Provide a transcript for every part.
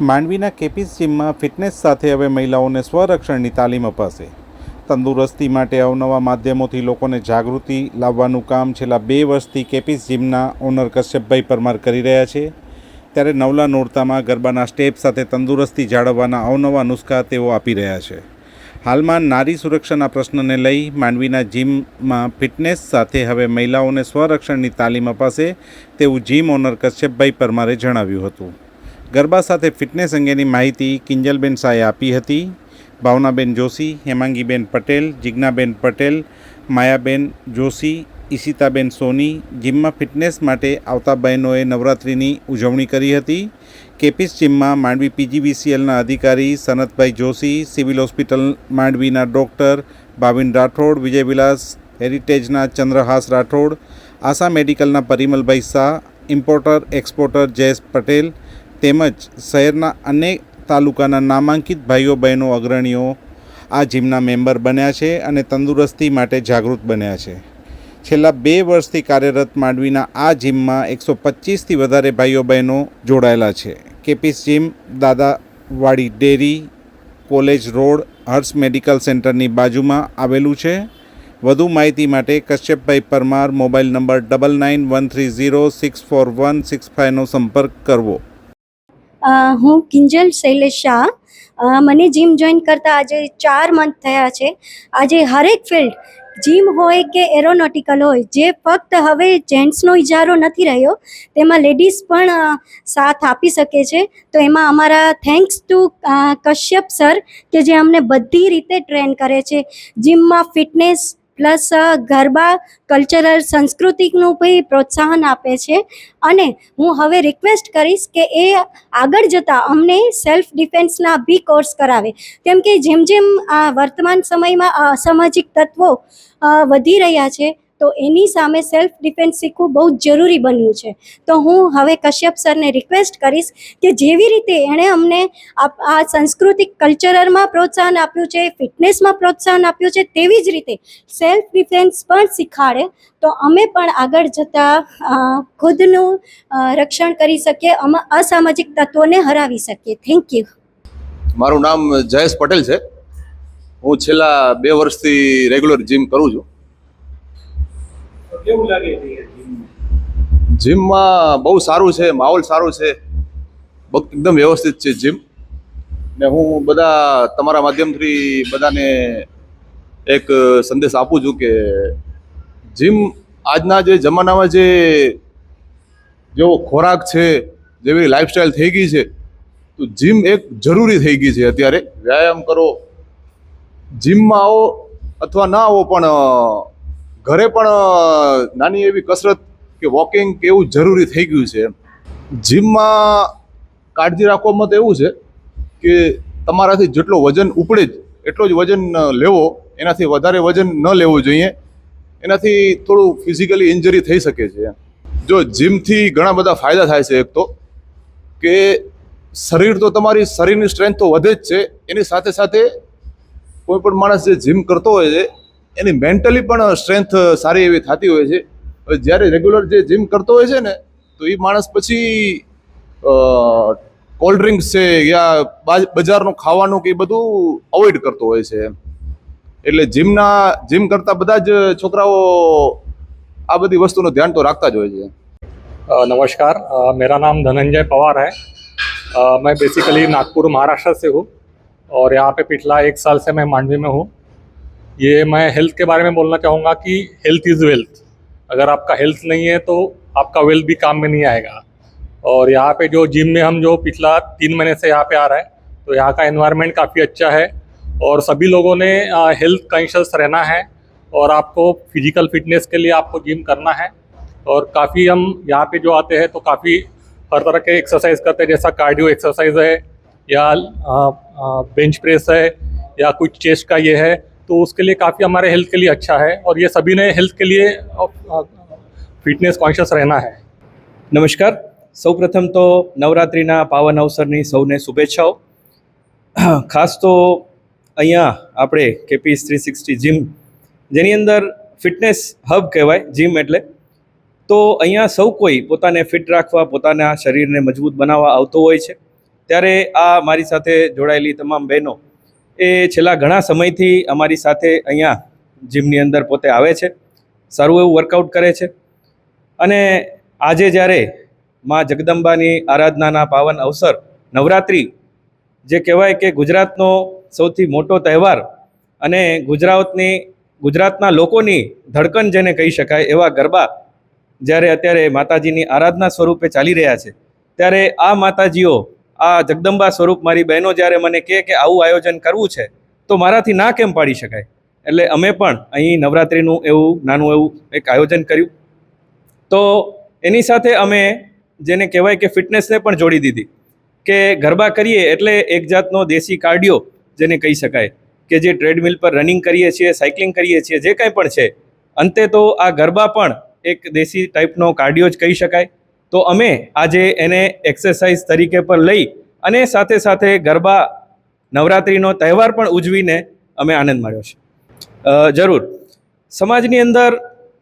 માંડવીના કેપીસ જીમમાં ફિટનેસ સાથે હવે મહિલાઓને સ્વરક્ષણની તાલીમ અપાશે. તંદુરસ્તી માટે અવનવા માધ્યમોથી લોકોને જાગૃતિ લાવવાનું કામ છેલ્લા બે વર્ષથી કેપીસ જીમના ઓનર કશ્યપભાઈ પરમાર કરી રહ્યા છે. ત્યારે નવલા નોરતામાં ગરબાના સ્ટેપ સાથે તંદુરસ્તી જાળવવાના અવનવા નુસ્ખા તેઓ આપી રહ્યા છે. હાલમાં નારી સુરક્ષાના પ્રશ્નને લઈ માંડવીના જીમમાં ફિટનેસ સાથે હવે મહિલાઓને સ્વરક્ષણની તાલીમ અપાશે તેવું જીમ ઓનર કશ્યપભાઈ પરમારે જણાવ્યું હતું. ગરબા સાથે ફિટનેસ અંગેની માહિતી કિંજલબેન શાહે આપી હતી. ભાવનાબેન જોશી, હેમાંગીબેન પટેલ, જિજ્ઞાબેન પટેલ, માયાબેન જોશી, ઈશિતાબેન સોની, જીમમાં ફિટનેસ માટે આવતા બહેનોએ નવરાત્રિની ઉજવણી કરી હતી. કેપીસ જીમમાં માંડવી પીજીવીસીએલના અધિકારી સનતભાઈ જોશી, સિવિલ હોસ્પિટલ માંડવીના ડૉક્ટર ભાવિન રાઠોડ વિજયવિલાસ હેરિટેજના ચંદ્રહાસ રાઠોડ, આશા મેડિકલના પરિમલભાઈ શાહ, ઇમ્પોર્ટર એક્સપોર્ટર જયેશ પટેલ તેમજ શહેરના અનેક તાલુકાના નામાંકિત ભાઈઓ, બહેનો, અગ્રણીઓ આ જીમના મેમ્બર બન્યા છે અને તંદુરસ્તી માટે જાગૃત બન્યા છે. છેલ્લા બે વર્ષથી કાર્યરત માંડવીના આ જીમમાં એકસો પચીસથી વધારે ભાઈઓ, બહેનો જોડાયેલા છે. KPS gym, Dadawadi dairy, college road, Harsh medical સેન્ટરની બાજુમાં આવેલું છે. વધુ માહિતી માટે Kashyapbhai Parmar mobile number double nine one three zero six four one six ફાઇવનો સંપર્ક કરવો. હું કિંજલ શૈલેષ શાહ. મને જીમ જોઈન કરતાં આજે ચાર મંથ થયા છે. આજે હરેક ફિલ્ડ જીમ હોય કે એરોનોટિકલ હોય, જે ફક્ત હવે જેન્ટ્સનો ઇજારો નથી રહ્યો, તેમાં લેડીઝ પણ સાથ આપી શકે છે. તો એમાં અમારા થેન્ક્સ ટુ કશ્યપ સર કે જે અમને બધી રીતે ટ્રેન કરે છે. જીમમાં ફિટનેસ પ્લસ ગરબા, કલ્ચરલ, સંસ્કૃતિકનું બી પ્રોત્સાહન આપે છે. અને હું હવે રિક્વેસ્ટ કરીશ કે એ આગળ જતાં અમને સેલ્ફ ડિફેન્સના બી કોર્સ કરાવે. કેમ કે જેમ જેમ આ વર્તમાન સમયમાં અસામાજિક તત્વો વધી રહ્યા છે તો એની સામે સેલ્ફ ડિફેન્સ શીખવું બહુ જ જરૂરી બન્યું છે. તો હું હવે કશ્યપ સરને રિક્વેસ્ટ કરીશ કે જેવી રીતે એણે અમને આ સાંસ્કૃતિક કલ્ચરલમાં પ્રોત્સાહન આપ્યું છે ફિટનેસમાં પ્રોત્સાહન આપ્યું છે, તેવી જ રીતે સેલ્ફ ડિફેન્સ પણ શીખાડે, તો અમે પણ આગળ જતાં ખુદનું રક્ષણ કરી શકીએ અસામાજિક તત્વોને હરાવી શકીએ. થેન્ક યુ મારું નામ જયેશ પટેલ છે. હું છેલ્લા બે વર્ષથી રેગ્યુલર જીમ કરું છું. કેવું લાગે જીમમાં બહુ સારું છે, માહોલ સારો છે. એકદમ વ્યવસ્થિત છે જીમ. ને હું બધા તમારા માધ્યમથી બધાને એક સંદેશ આપું છું કે જીમ આજના જે જમાનામાં જે જેવો ખોરાક છે, જેવી લાઈફસ્ટાઈલ થઈ ગઈ છે, તો જીમ એક જરૂરી થઈ ગઈ છે અત્યારે. વ્યાયામ કરો. જીમમાં આવો અથવા ના આવો પણ ઘરે પણ નાની એવી કસરત કે વોકિંગ કે એવું જરૂરી થઈ ગયું છે જીમમાં કાળજી રાખવામાં તો એવું છે કે તમારાથી જેટલો વજન ઉપડે જ, એટલો જ વજન લેવો. એનાથી વધારે વજન ન લેવું જોઈએ. એનાથી થોડું ફિઝિકલી ઇન્જરી થઈ શકે છે જો જીમથી ઘણા બધા ફાયદા થાય છે એક તો, કે શરીર તો તમારી શરીરની સ્ટ્રેન્થ તો વધે જ છે. એની સાથે સાથે કોઈ પણ માણસ જે જીમ કરતો હોય છે એની મેન્ટલી પણ સ્ટ્રેન્થ સારી એવી થતી હોય છે હવે જ્યારે રેગ્યુલર જે જીમ કરતો હોય છે ને તો એ માણસ પછી કોલ્ડ ડ્રિંક્સ છે યા બા- બજારનું ખાવાનું કે એ બધું અવોઇડ કરતો હોય છે એટલે જીમના જીમ કરતા બધા જ છોકરાઓ આ બધી વસ્તુનું ધ્યાન તો રાખતા જ હોય છે अ, नमस्कार अ, मेरा नाम धनंजय पवार है अ, मैं बेसिकली नागपुर महाराष्ट्र से हूँ और यहाँ पे पिछला एक साल से मैं मांडवी में हूँ ये मैं हेल्थ के बारे में बोलना चाहूँगा कि हेल्थ इज़ वेल्थ अगर आपका हेल्थ नहीं है तो आपका वेल्थ भी काम में नहीं आएगा। और यहाँ पे जो जिम में हम जो पिछला तीन महीने से यहाँ पे आ रहा है तो यहाँ का एनवायरनमेंट काफ़ी अच्छा है। और सभी लोगों ने हेल्थ कॉन्शियस रहना है और आपको फ़िज़िकल फिटनेस के लिए आपको जिम करना है। और काफ़ी हम यहाँ पे जो आते हैं तो काफ़ी हर तरह के एक्सरसाइज करते हैं, जैसा कार्डियो एक्सरसाइज है या बेंच प्रेस है या कुछ चेस्ट का ये है। तो उसके लिए काफ़ी हमारे हेल्थ के लिए अच्छा है और ये सभी ने हेल्थ के लिए फिटनेस कॉन्शियस रहना है નમસ્કાર સૌપ્રથમ તો નવરાત્રિના પાવન અવસરની સૌને શુભેચ્છાઓ ખાસ તો અહીંયા આપણે કેપીસ થ્રી સિક્સટી જીમ જેની અંદર ફિટનેસ હબ કહેવાય જીમ એટલે તો અહીંયા સૌ કોઈ પોતાને ફિટ રાખવા પોતાના શરીરને મજબૂત બનાવવા આવતો હોય છે ત્યારે આ મારી સાથે જોડાયેલી તમામ બહેનો એ છેલ્લા ઘણા સમયથી અમારી સાથે અહીંયા જીમની અંદર પોતે આવે છે. સારું એવું વર્કઆઉટ કરે છે. અને આજે જ્યારે મા જગદંબાની આરાધનાના પાવન અવસર, નવરાત્રિ જે કહેવાય કે ગુજરાતનો સૌથી મોટો તહેવાર અને ગુજરાતની, ગુજરાતના લોકોની ધડકન જેને કહી શકાય એવા ગરબા જ્યારે અત્યારે માતાજીની આરાધના સ્વરૂપે ચાલી રહ્યા છે, ત્યારે આ માતાજીઓ આ જગદંબા સ્વરૂપ મારી બહેનો જ્યારે મને કહે કે આવું આયોજન કરવું છે, તો મારાથી ના કેમ પાડી શકાય? એટલે અમે પણ અહીં નવરાત્રિનું એવું, નાનું એવું એક આયોજન કર્યું. તો એની સાથે અમે જેને કહેવાય કે ફિટનેસને પણ જોડી દીધી. કે ગરબા કરીએ એટલે એક જાતનો દેશી કાર્ડિયો, જેને કહી શકાય, કે જે ટ્રેડમિલ પર રનિંગ કરીએ છીએ, સાયકલિંગ કરીએ છીએ, જે કાંઈ પણ છે, અંતે તો આ ગરબા પણ એક દેશી ટાઈપનો કાર્ડિયો જ કહી શકાય. તો અમે આજે એને એક્સરસાઇઝ તરીકે પર લઈ અને સાથે સાથે ગરબા નવરાત્રિનો તહેવાર પણ ઉજવીને અમે આનંદ માણ્યો છે. જરૂર. સમાજની અંદર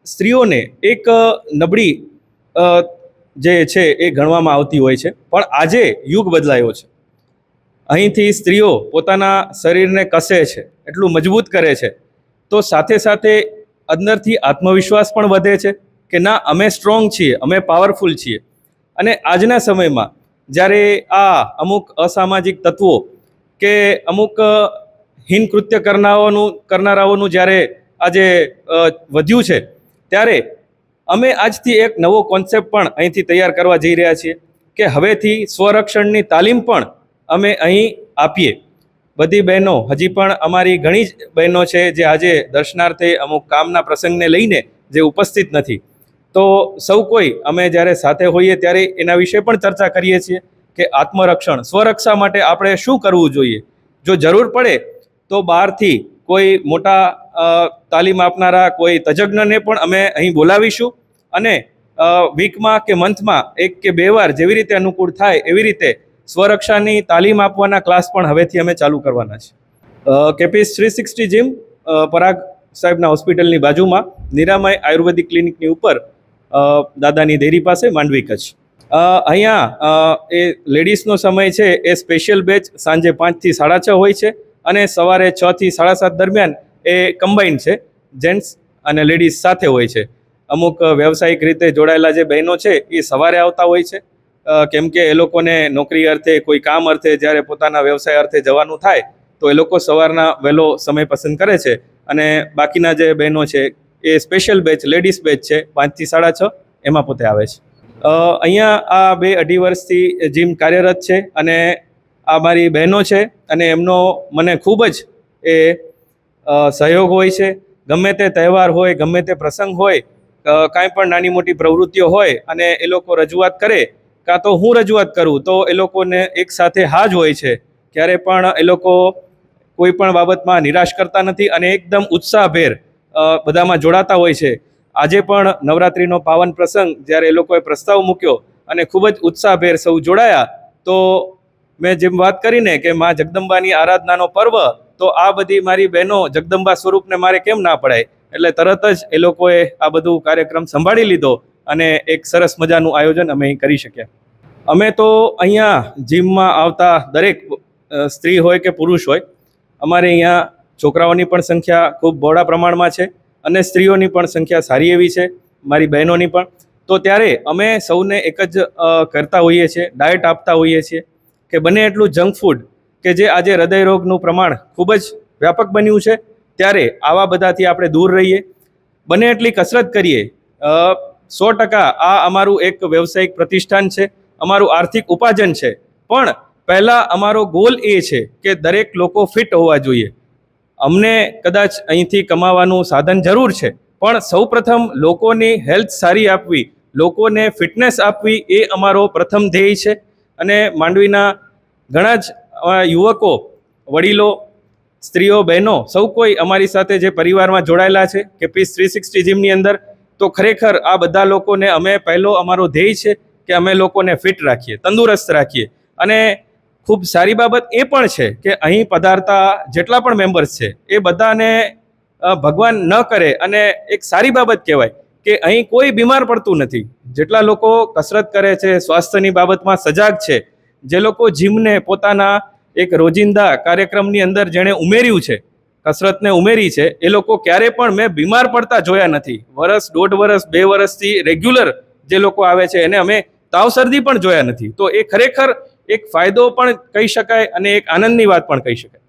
સ્ત્રીઓને એક નબળી જે છે એ ગણવામાં આવતી હોય છે, પણ આજે યુગ બદલાયો છે. અહીંથી સ્ત્રીઓ પોતાના શરીરને કસે છે, એટલું મજબૂત કરે છે, તો સાથે સાથે અંદરથી આત્મવિશ્વાસ પણ વધે છે કે ના, અમે સ્ટ્રોંગ છીએ, અમે પાવરફુલ છીએ. અને આજના સમયમાં જ્યારે આ અમુક અસામાજિક તત્વો કે અમુક હીન કૃત્ય કરનારાઓનું કરનારાઓનું જ્યારે આજે વધ્યું છે, ત્યારે અમે આજથી એક નવો કોન્સેપ્ટ પણ અહીંથી તૈયાર કરવા જઈ રહ્યા છીએ કે હવેથી સ્વરક્ષણની તાલીમ પણ અમે અહીં આપીએ. બધી બહેનો, હજી પણ અમારી ઘણી જ બહેનો છે જે આજે દર્શનાર્થે અમુક કામના પ્રસંગને લઈને જે ઉપસ્થિત નથી. તો સૌ કોઈ અમે જ્યારે સાથે હોઈએ ત્યારે એના વિશે પણ ચર્ચા કરીએ છીએ કે આત્મરક્ષણ, સ્વરક્ષા માટે આપણે શું કરવું જોઈએ? જો જરૂર પડે તો બહારથી કોઈ મોટા તાલીમ આપનારા, કોઈ તજજ્ઞને પણ અમે અહીં બોલાવીશું અને વીકમાં કે મંથમાં એક કે બે વાર જેવી રીતે અનુકૂળ થાય એવી રીતે સ્વરક્ષાની તાલીમ આપવાના ક્લાસ પણ હવેથી અમે ચાલુ કરવાના છે. KPS three sixty gym Parag સાહેબના હોસ્પિટલની બાજુમાં નિરામય આયુર્વેદિક ક્લિનિકની ઉપર દાદાની દેરી પાસે માંડવી કચ્છ. અહીંયા એ લેડીઝનો સમય છે, એ સ્પેશિયલ બેચ સાંજે પાંચથી સાડા છ હોય છે અને સવારે છથી સાડા સાત દરમિયાન એ કમ્બાઈન્ડ છે, જેન્ટ્સ અને લેડીઝ સાથે હોય છે. અમુક વ્યવસાયિક રીતે જોડાયેલા જે બહેનો છે, એ સવારે આવતા હોય છે. કેમ કે એ લોકોને નોકરી અર્થે, કોઈ કામ અર્થે જ્યારે પોતાના વ્યવસાય અર્થે જવાનું થાય, તો એ લોકો સવારના વહેલો સમય પસંદ કરે છે અને બાકીના જે બહેનો છે એ સ્પેશિયલ બેચ લેડીઝ બેચ છે, પાંચથી સાડા છ, એમાં પોતે આવે છે. અહીંયા આ બે અઢી વર્ષથી જીમ કાર્યરત છે અને આ મારી બહેનો છે અને એમનો મને ખૂબ જ એ સહયોગ હોય છે. ગમે તે તહેવાર હોય, ગમે તે પ્રસંગ હોય કાંઈ પણ નાની મોટી પ્રવૃત્તિઓ હોય અને એ લોકો રજૂઆત કરે, કાં તો હું રજૂઆત કરું, તો એ લોકોને એક સાથે હા જ હોય છે. ક્યારે પણ એ લોકો કોઈ પણ બાબતમાં નિરાશ કરતા નથી અને એકદમ ઉત્સાહભેર બધામાં જોડાતા હોય છે. આજે પણ નવરાત્રિનો પાવન પ્રસંગ જ્યારે એ લોકોએ પ્રસ્તાવ મૂક્યો અને ખૂબ જ ઉત્સાહભેર સૌ જોડાયા, તો મેં જેમ વાત કરીને કે મા જગદંબાની આરાધનાનો પર્વ, તો આ બધી મારી બહેનો જગદંબા સ્વરૂપને મારે કેમ ના પડાય? એટલે તરત જ એ લોકોએ આ બધું કાર્યક્રમ સંભાળી લીધો અને એક સરસ મજાનું આયોજન અમે કરી શક્યા. અમે તો અહીંયા જીમમાં આવતા દરેક સ્ત્રી હોય કે પુરુષ હોય, અમારે અહીંયા છોકરાઓની પણ સંખ્યા ખૂબ બહોળા પ્રમાણમાં છે અને સ્ત્રીઓની પણ સંખ્યા સારી એવી છે, મારી બહેનોની પણ. તો ત્યારે અમે સૌને એક જ કરતા હોઈએ છીએ, ડાયટ આપતા હોઈએ છીએ કે બને એટલું જંક ફૂડ કે જે આજે હૃદયરોગનું પ્રમાણ ખૂબ જ વ્યાપક બન્યું છે, ત્યારે આવા બધાથી આપણે દૂર રહીએ. બને એટલી કસરત કરીએ. સો ટકા આ અમારું એક વ્યવસાયિક પ્રતિષ્ઠાન છે, અમારું આર્થિક ઉપાર્જન છે. પણ પહેલાં અમારો ગોલ એ છે કે દરેક લોકો ફિટ હોવા જોઈએ. અમને કદાચ અહીંથી કમાવાનું સાધન જરૂર છે, પણ સૌપ્રથમ લોકોની હેલ્થ સારી આપવી, લોકોને ફિટનેસ આપવી એ અમારો પ્રથમ ધ્યેય છે. અને માંડવીના ઘણા જ યુવકો, વડીલો, સ્ત્રીઓ, બહેનો સૌ કોઈ અમારી સાથે જે પરિવારમાં જોડાયેલા છે, કે પીસ થ્રી સિક્સટી જીમની અંદર, તો ખરેખર આ બધા લોકોને અમે પહેલો અમારો ધ્યેય છે કે અમે લોકોને ફિટ રાખીએ, તંદુરસ્ત રાખીએ. અને ખૂબ સારી બાબત એ પણ છે કે અહીં પધારતા જેટલા પણ મેમ્બર્સ છે, એ બધાને ભગવાન ન કરે અને એક સારી બાબત કહેવાય કે અહીં કોઈ બીમાર પડતું નથી. જેટલા લોકો કસરત કરે છે, સ્વાસ્થ્યની બાબતમાં સજાગ છે, જે લોકો જીમને પોતાના એક રોજિંદા કાર્યક્રમની અંદર જેણે ઉમેર્યું છે, કસરતને ઉમેરી છે, એ લોકો ક્યારે પણ મેં બીમાર પડતા જોયા નથી. વરસ, દોઢ વરસ, બે વરસથી રેગ્યુલર જે લોકો આવે છે, એને અમે તાવ શરદી પણ જોયા નથી. તો એ ખરેખર એક ફાયદો પણ કહી શકાય અને એક આનંદની વાત પણ કહી શકાય.